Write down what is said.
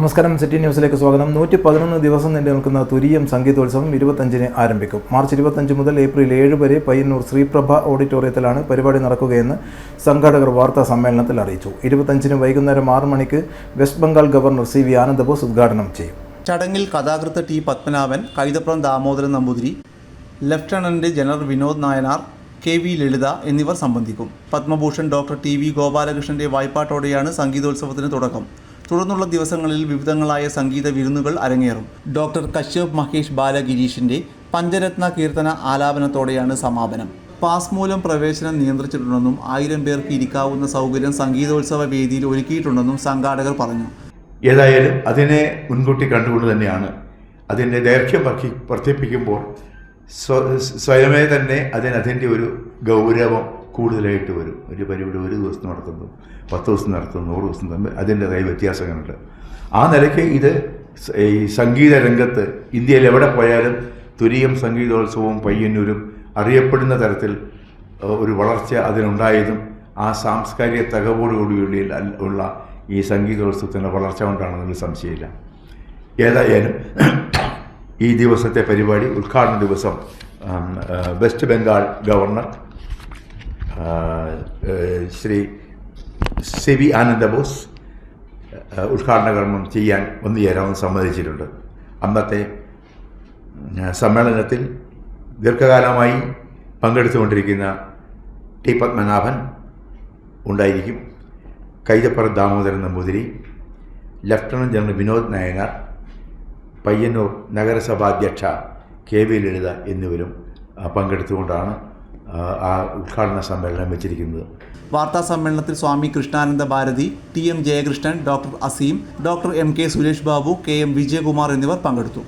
നമസ്കാരം. സിറ്റി ന്യൂസിലേക്ക് സ്വാഗതം. നൂറ്റി പതിനൊന്ന് ദിവസം നീണ്ടു നിൽക്കുന്ന തുരീയം സംഗീതോത്സവം ഇരുപത്തഞ്ചിന് ആരംഭിക്കും. മാർച്ച് ഇരുപത്തഞ്ച് മുതൽ ഏപ്രിൽ ഏഴ് വരെ പയ്യന്നൂർ ശ്രീപ്രഭ ഓഡിറ്റോറിയത്തിലാണ് പരിപാടി നടക്കുകയെന്ന് സംഘാടകർ വാർത്താ സമ്മേളനത്തിൽ അറിയിച്ചു. ഇരുപത്തഞ്ചിന് വൈകുന്നേരം ആറ് മണിക്ക് West Bengal governor C V Anandabose ഉദ്ഘാടനം ചെയ്യും. ചടങ്ങിൽ കഥാകൃത്ത് T Padmanabhan Kaithapram Damodaran Namboothiri lieutenant general Vinod Nayanar K V Lalitha എന്നിവർ സംബന്ധിക്കും. പത്മഭൂഷൺ ഡോക്ടർ ടി വി ഗോപാലകൃഷ്ണന്റെ വായ്പാട്ടോടെയാണ് സംഗീതോത്സവത്തിന് തുടക്കം. തുടർന്നുള്ള ദിവസങ്ങളിൽ വിവിധങ്ങളായ സംഗീത വിരുന്നുകൾ അരങ്ങേറും. ഡോക്ടർ കശ്യപ് മഹേഷ് ബാലഗിരീഷിന്റെ പഞ്ചരത്ന കീർത്തന ആലാപനത്തോടെയാണ് സമാപനം. പാസ് മൂലം പ്രവേശനം നിയന്ത്രിച്ചിട്ടുണ്ടെന്നും ആയിരം പേർക്ക് ഇരിക്കാവുന്ന സൗകര്യം സംഗീതോത്സവ വേദിയിൽ ഒരുക്കിയിട്ടുണ്ടെന്നും സംഘാടകർ പറഞ്ഞു. ഏതായാലും അതിനെ മുൻകൂട്ടി കണ്ടുകൊണ്ട് തന്നെയാണ് അതിന്റെ ദൈർഘ്യം വർദ്ധി വർദ്ധിപ്പിക്കുമ്പോൾ സ്വ സ്വയമേ തന്നെ അതിന് അതിന്റെ ഒരു ഗൗരവം കൂടുതലായിട്ട് വരും. ഒരു പരിപാടി ഒരു ദിവസം നടത്തുന്നു പത്ത് ദിവസം നടത്തുന്നു നൂറ് ദിവസം തമ്മിൽ അതിന്റെതായ വ്യത്യാസങ്ങളുണ്ട്. ആ നിലയ്ക്ക് ഇത് ഈ സംഗീത രംഗത്ത് ഇന്ത്യയിൽ എവിടെ പോയാലും തുരീയം സംഗീതോത്സവവും പയ്യന്നൂരും അറിയപ്പെടുന്ന തരത്തിൽ ഒരു വളർച്ച അതിനുണ്ടായതും ആ സാംസ്കാരിക തകവോടുകൂടിയുള്ള ഉള്ള ഈ സംഗീതോത്സവത്തിന്റെ വളർച്ച കൊണ്ടാണെന്നൊരു സംശയമില്ല. ഏതായാലും ഈ ദിവസത്തെ പരിപാടി ഉദ്ഘാടന ദിവസം West Bengal governor Shri C V Ananda Bose ഉദ്ഘാടന കർമ്മം ചെയ്യാൻ ഒന്നു ചേരാമെന്ന് സമ്മതിച്ചിട്ടുണ്ട്. അന്നത്തെ സമ്മേളനത്തിൽ ദീർഘകാലമായി പങ്കെടുത്തുകൊണ്ടിരിക്കുന്ന ടി പത്മനാഭൻ ഉണ്ടായിരിക്കും. കൈതപ്പുറ ദാമോദരൻ നമ്പൂതിരി ലഫ്റ്റനന്റ് ജനറൽ വിനോദ് നായനാർ പയ്യന്നൂർ നഗരസഭാധ്യക്ഷ കെ വി ലളിത എന്നിവരും പങ്കെടുത്തുകൊണ്ടാണ് ആ ഉദ്ഘാടന സമ്മേളനം വെച്ചിരിക്കുന്നത്. വാർത്താ സമ്മേളനത്തിൽ Swami Krishnananda Bharathi T M Jayakrishnan doctor Aseem doctor M K Suresh Babu K M Vijayakumar എന്നിവർ പങ്കെടുത്തു.